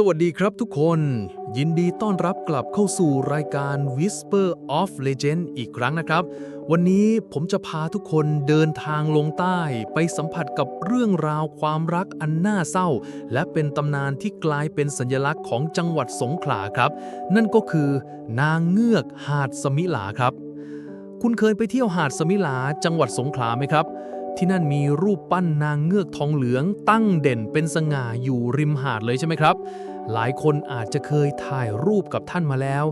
สวัสดีครับทุกคน ยินดีต้อนรับกลับเข้าสู่รายการ Whisper of Legend อีกครั้งนะครับ วันนี้ผมจะพาทุกคนเดินทางลงใต้ไปสัมผัสกับเรื่องราวความรักอันน่าเศร้า และเป็นตำนานที่กลายเป็นสัญลักษณ์ของจังหวัดสงขลาครับ นั่นก็คือนางเงือกหาดสมิลาครับ คุณเคยไปเที่ยวหาดสมิลาจังหวัดสงขลาไหมครับ ที่นั่นมีรูปปั้นนางเงือกทองเหลืองตั้งเด่นเป็นสง่าอยู่ริมหาดเลยใช่ไหมครับ หลายคนอาจจะเคยถ่ายรูปกับท่านมาแล้ว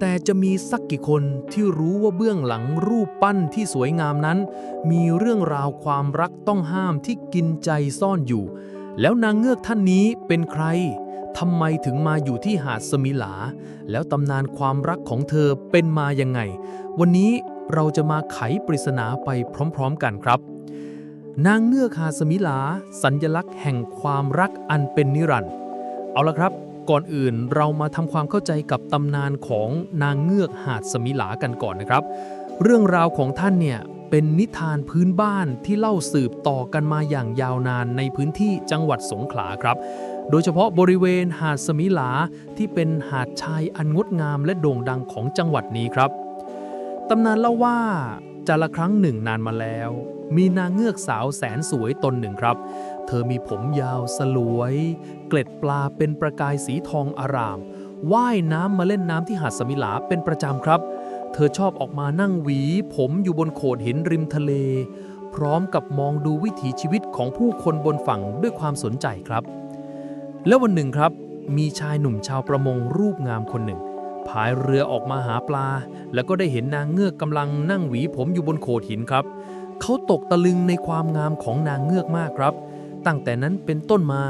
แต่จะมีสักกี่คนที่รู้ว่าเบื้องหลังรูปปั้นที่สวยงามนั้น มีเรื่องราวความรักต้องห้ามที่กินใจซ่อนอยู่ แล้วนางเงือกท่านนี้เป็นใครทำไมถึงมาอยู่ที่หาดสมิลา แล้วตำนานความรักของเธอเป็นมายังไง วันนี้ เราจะมาไขปริศนาไปพร้อมๆกันครับ นางเงือกหาสมิลา สัญญลักษณ์แห่งความรักอันเป็นนิรันดร์เอาละครับ ก่อนอื่นเรามาทำความเข้าใจกับตำนานของนางเงือกหาดสมิลากันก่อนนะครับ เรื่องราวของท่านเนี่ยเป็นนิทานพื้นบ้านที่เล่าสืบต่อกันมาอย่างยาวนานในพื้นที่จังหวัดสงขลาครับ โดยเฉพาะบริเวณหาดสมิลาที่เป็นหาดชายอันงดงามและโด่งดังของจังหวัดนี้ครับ ตำนานเล่าว่าจาละครั้งหนึ่งนานมาแล้ว มีนางเงือกสาวแสนสวยตนหนึ่งครับ เธอมีผมยาวสลวย เกล็ดปลาเป็นประกายสีทองอารามว่ายน้ำมาเล่นน้ำที่หาดสมิลาเป็นประจำครับ เธอชอบออกมานั่งหวี ผมอยู่บนโขดหินริมทะเล พร้อมกับมองดูวิถีชีวิตของผู้คนบนฝั่งด้วยความสนใจครับ แล้ววันหนึ่งครับ มีชายหนุ่มชาวประมงรูปงามคนหนึ่ง พายเรือออกมาหาปลา แล้วก็ได้เห็นนางเงือกกำลังนั่งหวีผมอยู่บนโขดหินครับ เขาตกตะลึงในความงามของนางเงือกมากครับ ตั้งแต่นั้นเป็นต้นมา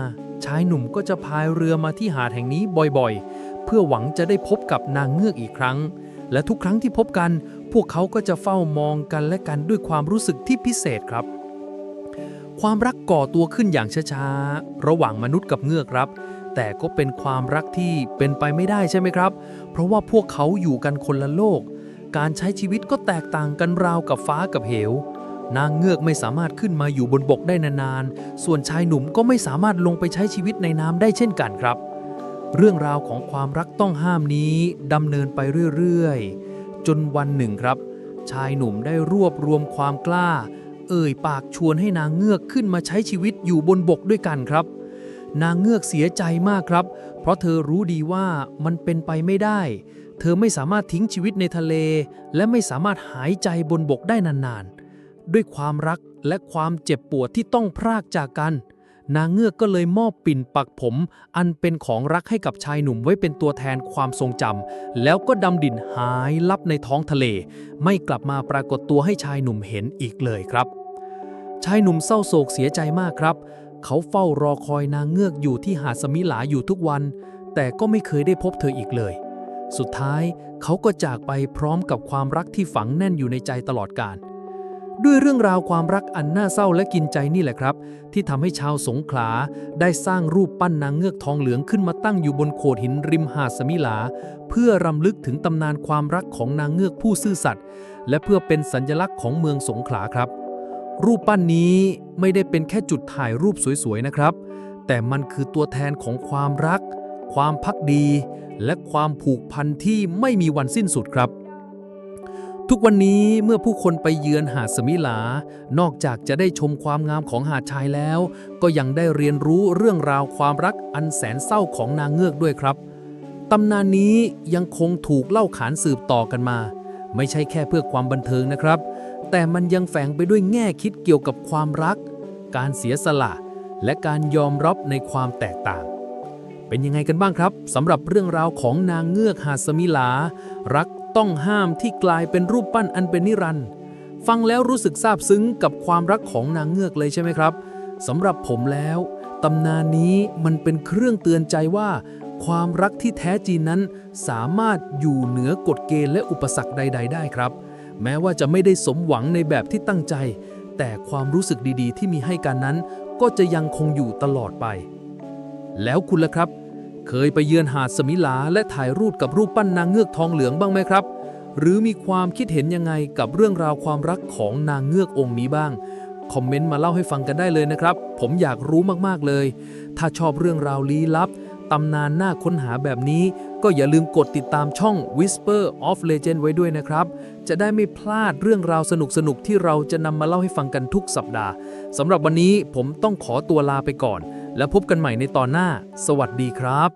ชายหนุ่มก็จะพายเรือมาที่หาดแห่งนี้บ่อยๆ เพื่อหวังจะได้พบกับนางเงือกอีกครั้ง และทุกครั้งที่พบกัน พวกเขาก็จะเฝ้ามองกันและกันด้วยความรู้สึกที่พิเศษครับ ความรักก่อตัวขึ้นอย่างช้าๆ ระหว่างมนุษย์กับเงือกครับ แต่ก็เป็นความรักที่เป็นไปไม่ได้ใช่ไหมครับ เพราะว่าพวกเขาอยู่กันคนละโลก การใช้ชีวิตก็แตกต่างกันราวกับฟ้ากับเหว นางเงือกไม่สามารถขึ้นมาอยู่บนบกได้นานๆ ส่วนชายหนุ่มก็ไม่สามารถลงไปใช้ชีวิตในน้ำได้เช่นกันครับ เรื่องราวของความรักต้องห้ามนี้ดำเนินไปเรื่อยๆ จนวันหนึ่งครับ ชายหนุ่มได้รวบรวมความกล้า เอ่ยปากชวนให้นางเงือกขึ้นมาใช้ชีวิตอยู่บนบกด้วยกันครับ นางเงือกเสียใจมากครับ เพราะเธอรู้ดีว่ามันเป็นไปไม่ได้ เธอไม่สามารถทิ้งชีวิตในทะเล และไม่สามารถหายใจบนบกได้นานๆ ด้วยความรักและความเจ็บปวดที่ต้องพรากจากกัน นางเงือกก็เลยมอบปิ่นปักผม อันเป็นของรักให้กับชายหนุ่มไว้เป็นตัวแทนความทรงจำแล้วก็ดำดิ่นหายลับในท้องทะเล ไม่กลับมาปรากฏตัวให้ชายหนุ่มเห็นอีกเลยครับ ชายหนุ่มเศร้าโศกเสียใจมากครับ เขาเฝ้ารอคอยนางเงือกอยู่ที่หาดสมิหลาอยู่ทุกวัน แต่ก็ไม่เคยได้พบเธออีกเลย สุดท้ายเขาก็จากไปพร้อมกับความรักที่ฝังแน่นอยู่ในใจตลอดกาลด้วยเรื่องราวความรักอันน่าเศร้าและกินใจนี่แหละครับ ที่ทำให้ชาวสงขลาได้สร้างรูปปั้นนางเงือกทองเหลืองขึ้นมาตั้งอยู่บนโขดหินริมหาดสมิลา เพื่อรำลึกถึงตำนานความรักของนางเงือกผู้ซื่อสัตย์และเพื่อเป็นสัญลักษณ์ของเมืองสงขลาครับ รูปปั้นนี้ไม่ได้เป็นแค่จุดถ่ายรูปสวยๆนะครับ แต่มันคือตัวแทนของความรัก ความพักดี และความผูกพันที่ไม่มีวันสิ้นสุดครับ ทุกวันนี้เมื่อผู้คนไปเยือนหาดสมิลา นอกจากจะได้ชมความงามของหาดชายแล้ว ก็ยังได้เรียนรู้เรื่องราวความรักอันแสนเศร้าของนางเงือกด้วยครับตำนานนี้ยังคงถูกเล่าขานสืบต่อกันมา ไม่ใช่แค่เพื่อความบันเทิงนะครับ แต่มันยังแฝงไปด้วยแง่คิดเกี่ยวกับความรัก การเสียสละ และการยอมรับในความแตกต่าง เป็นยังไงกันบ้างครับสำหรับเรื่องราวของนางเงือกหาสมิลา รักต้องห้ามที่กลายเป็นรูปปั้นอันเป็นนิรันดร์ฟังแล้วรู้สึกซาบซึ้งกับความรักของนางเงือกเลยใช่ไหมครับสำหรับผมแล้วตำนานนี้มันเป็นเครื่องเตือนใจว่า ความรักที่แท้จริงนั้นสามารถอยู่เหนือกฎเกณฑ์และอุปสรรคใด ๆ ได้ครับ แม้ว่าจะไม่ได้สมหวังในแบบที่ตั้งใจ แต่ความรู้สึกดีๆ ที่มีให้กันนั้น ก็จะยังคงอยู่ตลอดไป แล้วคุณล่ะครับ เคยไปเยือนหาดสมิลาและถ่ายรูปกับรูปปั้นนางเงือกทองเหลืองบ้างไหมครับ หรือมีความคิดเห็นยังไงกับเรื่องราวความรักของนางเงือกองค์นี้บ้างคอมเมนต์มาเล่าให้ฟังกันได้เลยนะครับ ผมอยากรู้มากๆเลย ถ้าชอบเรื่องราวลี้ลับ ตำนานน่าค้นหาแบบนี้ ก็อย่าลืมกดติดตามช่อง Whisper of Legend ไว้ด้วยนะครับ จะได้ไม่พลาดเรื่องราวสนุกๆ ที่เราจะนำมาเล่าให้ฟังกันทุกสัปดาห์สำหรับวันนี้ผมต้องขอตัวลาไปก่อน และพบกันใหม่ในตอนหน้า สวัสดีครับ